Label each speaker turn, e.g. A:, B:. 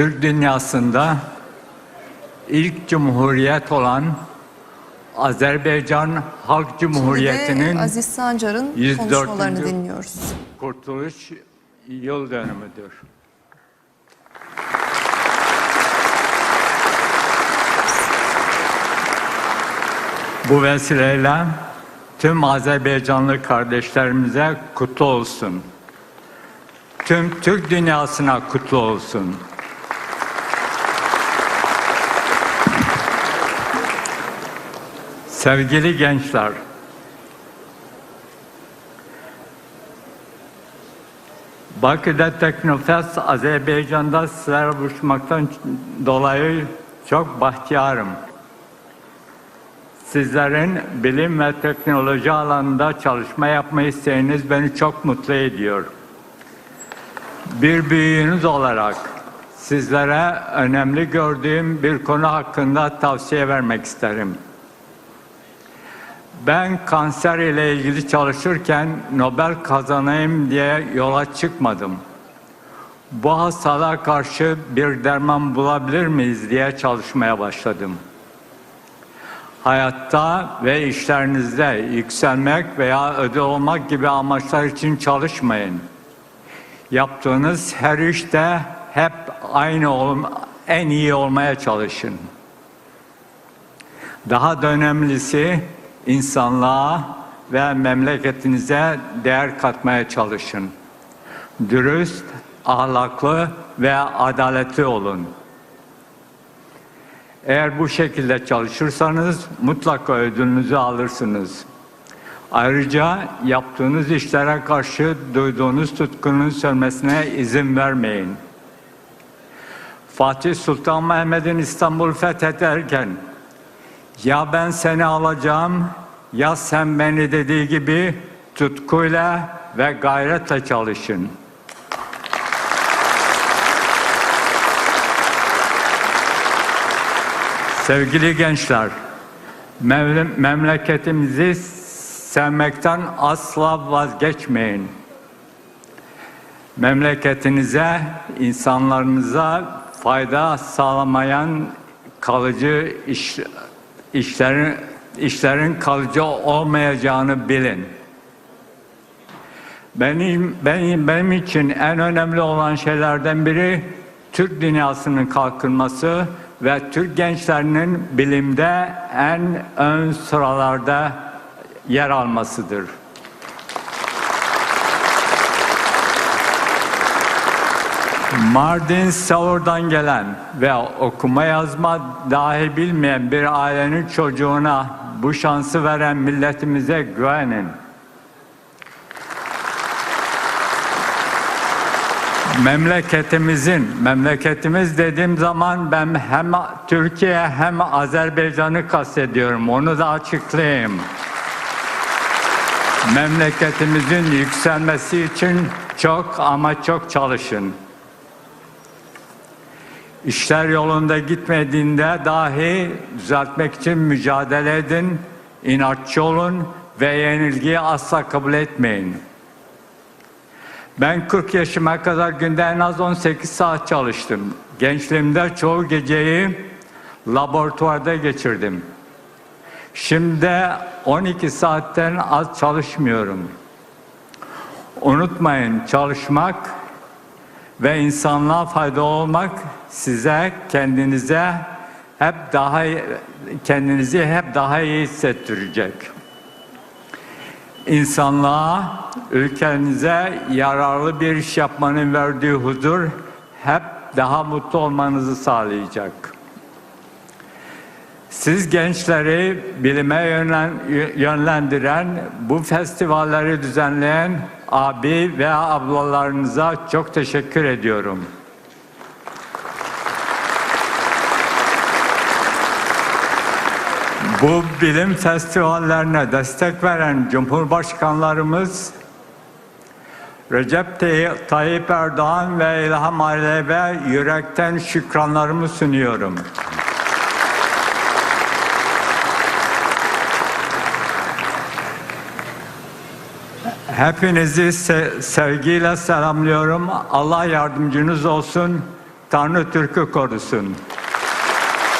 A: Türk dünyasında ilk cumhuriyet olan Azerbaycan Halk Cumhuriyeti'nin
B: Aziz Sancar'ın
A: 104.
B: konuşmalarını dinliyoruz.
A: kurtuluş yıl dönümüdür. Bu vesileyle tüm Azerbaycanlı kardeşlerimize kutlu olsun. Tüm Türk dünyasına kutlu olsun. Sevgili gençler, Bakü'de Teknofest Azerbaycan'da sizlerle buluşmaktan dolayı çok bahtiyarım. Sizlerin bilim ve teknoloji alanında çalışma yapma isteğiniz beni çok mutlu ediyor. Bir büyüğünüz olarak sizlere önemli gördüğüm bir konu hakkında tavsiye vermek isterim. Ben kanser ile ilgili çalışırken Nobel kazanayım diye yola çıkmadım. Bu hastalığa karşı bir derman bulabilir miyiz diye çalışmaya başladım. Hayatta ve işlerinizde yükselmek veya ödül olmak gibi amaçlar için çalışmayın. Yaptığınız her işte hep aynı ol, en iyi olmaya çalışın. Daha da önemlisi insanlığa ve memleketinize değer katmaya çalışın. Dürüst, ahlaklı ve adaletli olun. Eğer bu şekilde çalışırsanız mutlaka ödülünüzü alırsınız. Ayrıca yaptığınız işlere karşı duyduğunuz tutkunun sönmesine izin vermeyin. Fatih Sultan Mehmet'in İstanbul fethederken ya ben seni alacağım ya sen beni dediği gibi tutkuyla ve gayretle çalışın. Sevgili gençler, memleketimizi sevmekten asla vazgeçmeyin. Memleketinize, insanlarınıza fayda sağlamayan kalıcı iş, işlerin işlerin kalıcı olmayacağını bilin. Benim, benim, benim için en önemli olan şeylerden biri Türk dünyasının kalkınması ve Türk gençlerinin bilimde en ön sıralarda yer almasıdır. Mardin Savur'dan gelen ve okuma yazma dahi bilmeyen bir ailenin çocuğuna bu şansı veren milletimize güvenin. Memleketimizin, memleketimiz dediğim zaman ben hem Türkiye hem Azerbaycan'ı kastediyorum. Onu da açıklayayım. Memleketimizin yükselmesi için çok ama çok çalışın. İşler yolunda gitmediğinde dahi düzeltmek için mücadele edin, inatçı olun ve yenilgiyi asla kabul etmeyin. Ben 40 yaşıma kadar günde en az 18 saat çalıştım. Gençliğimde çoğu geceyi laboratuvarda geçirdim. Şimdi 12 saatten az çalışmıyorum. Unutmayın çalışmak ve insanlığa faydalı olmak size kendinize hep daha kendinizi hep daha iyi hissettirecek. İnsanlığa, ülkenize yararlı bir iş yapmanın verdiği huzur hep daha mutlu olmanızı sağlayacak. Siz gençleri bilime yönlen- yönlendiren, bu festivalleri düzenleyen abi ve ablalarınıza çok teşekkür ediyorum. Bu bilim festivallerine destek veren Cumhurbaşkanlarımız Recep Tay- Tayyip Erdoğan ve İlham Aliyev'e yürekten şükranlarımı sunuyorum. Hepinizi se- sevgiyle selamlıyorum. Allah yardımcınız olsun. Tanrı Türk'ü korusun.